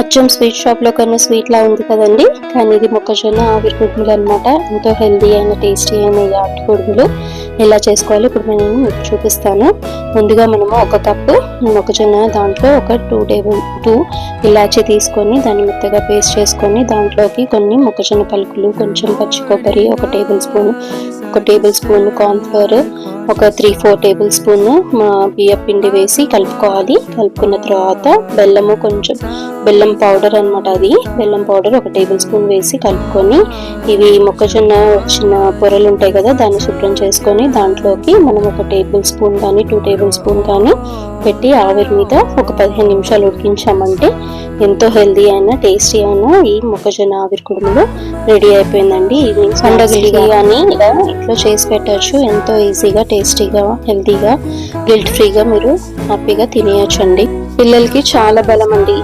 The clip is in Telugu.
అచ్చం స్వీట్ షాప్లో కొన్న స్వీట్ లా ఉంది కదండి. కానీ ఇది మొక్కజొన్న ఆవిరి కుడుములు అనమాట ఎంతో హెల్దీ అయిన టేస్టీ అయిన ఈ ఆవిరి కుడుములు ఎలా చేసుకోవాలి? ఇప్పుడు నేను మీకు చూపిస్తాను. ముందుగా మనము ఒక కప్పు మొక్కజొన్న దాంట్లో ఒక టూ టేబుల్ టూ ఇలాచి తీసుకొని దాన్ని మెత్తగా పేస్ట్ చేసుకొని దాంట్లోకి కొన్ని మొక్కజొన్న పలుకులు కొంచెం పచ్చి కొబ్బరి ఒక టేబుల్ స్పూన్ ఒక టేబుల్ స్పూన్ కార్న్ఫ్లవర్ ఒక త్రీ ఫోర్ టేబుల్ స్పూన్ మా బియ్య పిండి వేసి కలుపుకోవాలి. కలుపుకున్న తర్వాత బెల్లము కొంచెం బెల్లం పౌడర్ అన్నమాట అది. బెల్లం పౌడర్ ఒక టేబుల్ స్పూన్ వేసి కలుపుకొని ఇవి మొక్కజొన్న వచ్చిన పొరలు ఉంటాయి కదా దాన్ని శుభ్రం చేసుకొని దాంట్లోకి మనం ఒక టేబుల్ స్పూన్ కానీ టూ టేబుల్ స్పూన్ కానీ పెట్టి ఆవిరి మీద ఒక పదిహేను నిమిషాలు ఉడికించామంటే ఎంతో హెల్దీ అయిన టేస్టీ అయిన ఈ మొక్కజొన్న ఆవిరి కుడుములు రెడీ అయిపోయిందండి. పండగలకి కానీ ఇలా ఇంట్లో చేసి పెట్టచ్చు. ఎంతో ఈజీగా టేస్టీగా హెల్తీగా గిల్ట్ ఫ్రీగా మీరు హ్యాపీగా తినేయచ్చండి. పిల్లలకి చాలా బలం అండి